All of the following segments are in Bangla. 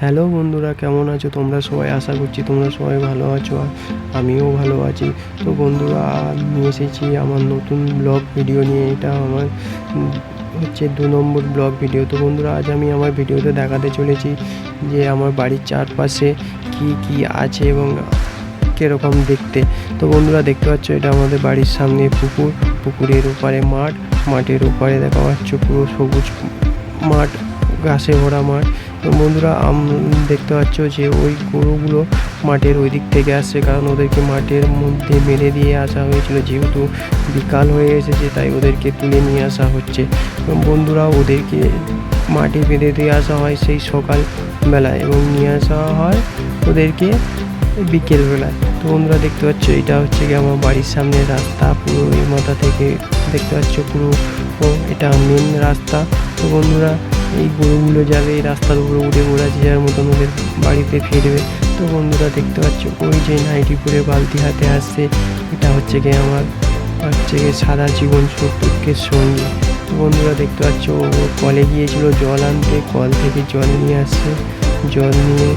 হ্যালো বন্ধুরা, কেমন আছো? তোমরা সবাই আশা করছি তোমরা সবাই ভালো আছো আমিও ভালো আছি। তো বন্ধুরা নিয়ে এসেছি আমার নতুন ব্লগ ভিডিও নিয়ে। এটা আমার হচ্ছে দু নম্বর ব্লগ ভিডিও। তো বন্ধুরা, আজ আমি আমার ভিডিওতে দেখাতে চলেছি যে আমার বাড়ির চারপাশে কি কি আছে এবং কীরকম দেখতে। তো বন্ধুরা, দেখতে পাচ্ছ এটা আমাদের বাড়ির সামনে পুকুর। পুকুরের ওপারে মাঠ, মাঠের ওপারে দেখা পাচ্ছ পুরো সবুজ মাঠ ঘাসে ভরা মাঠ। তো বন্ধুরা, আম দেখতে পাচ্ছ যে ওই গরুগুলো মাঠের ওই দিক থেকে আসছে কারণ ওদেরকে মাঠের মধ্যে বেঁধে দিয়ে আসা হয়েছিল। যেহেতু বিকাল হয়ে এসেছে, তাই ওদেরকে তুলে নিয়ে আসা হচ্ছে। বন্ধুরা, ওদেরকে মাঠে বেঁধে দিয়ে আসা হয় সেই সকাল বেলায় এবং নিয়ে আসা হয় ওদেরকে বিকেলবেলায় তো বন্ধুরা, দেখতে পাচ্ছ, এটা হচ্ছে কি আমার বাড়ির সামনে রাস্তা, পুরো এই মাথা থেকে দেখতে পাচ্ছ পুরো এটা মেন রাস্তা। তো বন্ধুরা এই গরুগুলো যাবে, এই রাস্তার উপরে উঠে যে যার মতন ওদের বাড়িতে ফিরবে। তো বন্ধুরা দেখতে পাচ্ছ, ওই যে নাইটি পরে বালতি হাতে আসছে, এটা হচ্ছে গিয়ে আমার, হচ্ছে গিয়ে সারা জীবন সত্যের সঙ্গী। তো বন্ধুরা দেখতে পাচ্ছ, ও কলে গিয়েছিল, জল আনতে, কল থেকে জল নিয়ে আসছে, জল নিয়ে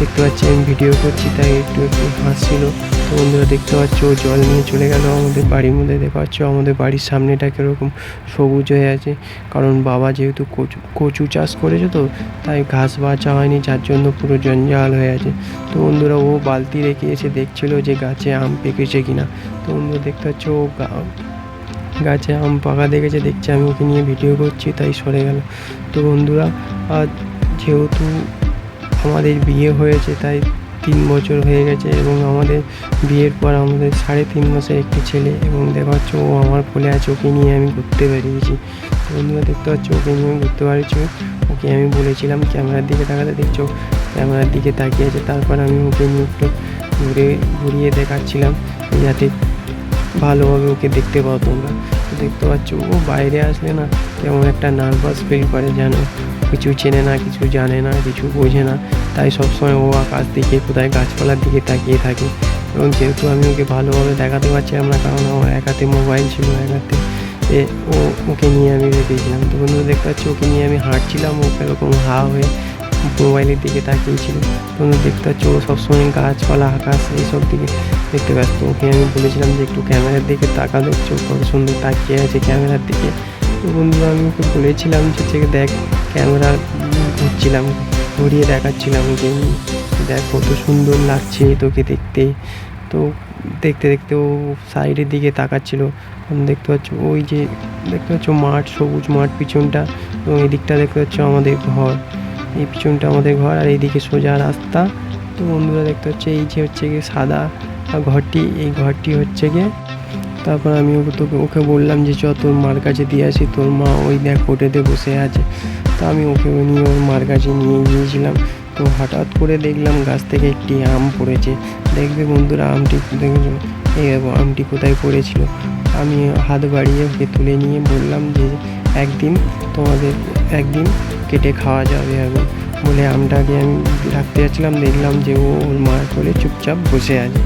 দেখতে পাচ্ছি, আমি ভিডিও করছি, তাই একটু একটু হাসছিল। তো বন্ধুরা দেখতে পাচ্ছ, ও জল নিয়ে চলে গেল আমাদের বাড়ির মধ্যে। দেখতে পাচ্ছ, আমাদের বাড়ির সামনেটা কীরকম সবুজ হয়ে আছে। কারণ বাবা যেহেতু কচু কচু চাষ করেছে তো, তাই ঘাস বাঁচা হয়নি, যার জন্য পুরো জঞ্জাল হয়ে আছে। তো বন্ধুরা, ও বালতি রেখে এসে দেখছিল যে গাছে আম পেকেছে কিনা। তো বন্ধুরা দেখতে পাচ্ছ, ও গাছে আম পাকা দেখেছে, দেখছে আমি ওকে নিয়ে ভিডিও করছি, তাই সরে গেল। তো বন্ধুরা আর যেহেতু আমাদের বিয়ে হয়েছে, তাই তিন বছর হয়ে গেছে এবং আমাদের বিয়ের পর আমাদের সাড়ে তিন মাসের একটি ছেলে এবং দেখা যাচ্ছে ও আমার কোলে আছে, ওকে নিয়ে আমি ঘুরতে বেরিয়েছি। বন্ধুরা, দেখতে পাচ্ছ, ওকে নিয়ে আমি ঘুরতে পারছি ওকে আমি বলেছিলাম, ক্যামেরার দিকে তাকাতে দেখছ? ক্যামেরার দিকে তাকিয়ে আছে, তারপর আমি ওকে নিয়ে একটু ঘুরে, ঘুরিয়ে দেখাচ্ছিলাম, যাতে ভালোভাবে ওকে দেখতে পাও তোমরা। দেখতে পাচ্ছ, ও বাইরে আসলে না কেমন একটা নার্ভাস ফিল করে যেন কিছু চেনে না, কিছু জানে না, কিছু বোঝে না। তাই সবসময় ও আকাশ দিকে, কোথায় গাছপালার দিকে তাকিয়ে থাকে। এবং যেহেতু আমি ওকে ভালোভাবে দেখাতে পারছিলাম না, কারণ আমার এক হাতে মোবাইল ছিল, এক হাতে এ ও ওকে নিয়ে আমি রেখেছিলাম তো বন্ধুরা, দেখতে পাচ্ছি, ওকে নিয়ে আমি হাঁটছিলাম, ও এরকম হা হয়ে মোবাইলের দিকে তাকিয়েছিল। তোমরা দেখতে পাচ্ছ, ও সবসময় গাছপালা, আকাশ, এইসব দিকে দেখতে ব্যস্ত। ওকে আমি বলেছিলাম যে একটু ক্যামেরার দিকে তাকা দেখছ কত সুন্দর তাকিয়ে আছে ক্যামেরার দিকে। তো বন্ধুরা, আমি ওকে বলেছিলাম যে দেখ, ক্যামেরা ঘুরছিলাম, ঘুরিয়ে দেখাচ্ছিলাম যে দেখ, কত সুন্দর লাগছে তোকে দেখতে। তো দেখতে দেখতে ও সাইডের দিকে তাকাচ্ছিল। দেখতে পাচ্ছ ওই যে, দেখতে পাচ্ছ মাঠ, সবুজ মাঠ পিছনটা। এবং এদিকটা দেখতে পাচ্ছ আমাদের ঘর। এই পিছনটা আমাদের ঘর আর এইদিকে সোজা রাস্তা। তো বন্ধুরা, দেখতে হচ্ছে এই যে হচ্ছে গিয়ে সাদা ঘরটি, এই ঘরটি হচ্ছে গিয়ে, তারপর আমি তোকে, ওকে বললাম যে চ, তোর মার কাছে দিয়ে আসি, তোর মা ওই দেখ কোটেতে বসে আছে। তো আমি ওকে নিয়ে ওর মার কাছে নিয়ে গিয়েছিলাম। তো হঠাৎ করে দেখলাম গাছ থেকে একটি আম পড়েছে। দেখবে বন্ধুরা, আমটি দেখেছ? এই আমটি কোথায় পড়েছিল? আমি হাত বাড়িয়ে ওকে তুলে নিয়ে বললাম যে, একদিন তোমাদের, একদিন কেটে খাওয়া যাবে এখন বলে আমটাকে আমি রাখতে যাচ্ছিলাম, দেখলাম যে ও ওর মার করে চুপচাপ বসে আছে।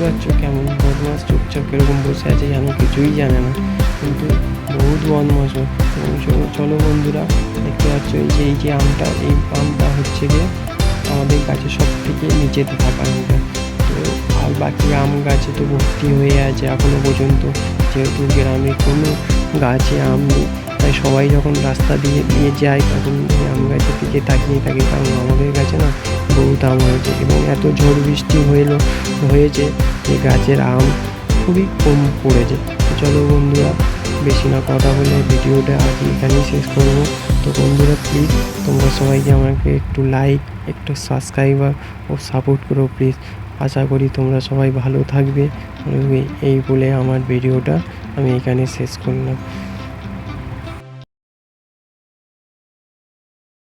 দেখতে পাচ্ছ কেমন বদমাস, চুপচাপ কীরকম বসে আছে যেন কিছুই জানে না। কিন্তু বহুত বদমাস চলো চলো বন্ধুরা, দেখতে পাচ্ছ এই যে এই যে আমটা, এই আমটা হচ্ছে গিয়ে আমাদের গাছে সব থেকে নিচেতে থাকা আমটা তো আর বাকি আম গাছে তো ভর্তি হয়ে আছে এখনও পর্যন্ত। যেহেতু গ্রামে কোনো গাছে আম নেই তাই সবাই যখন রাস্তা দিয়ে দিয়ে যায়, তখন আম গাছের দিকে তাকিয়ে থাকে, কারণ আমাদের গাছে না বহুত আম হয়েছে এবং এত ঝড় বৃষ্টি হইল, হয়েছে যে গাছের আম খুবই কম পড়েছে। চলো বন্ধুরা, বেশি না কথা বলে ভিডিওটা আজ এখানেই শেষ করব। তো বন্ধুরা প্লিজ তোমরা সবাইকে আমাকে একটু লাইক একটু সাবস্ক্রাইবার ও সাপোর্ট করো প্লিজ আশা করি তোমরা সবাই ভালো থাকবে। এই বলে আমার ভিডিওটা আমি এখানে শেষ করলাম।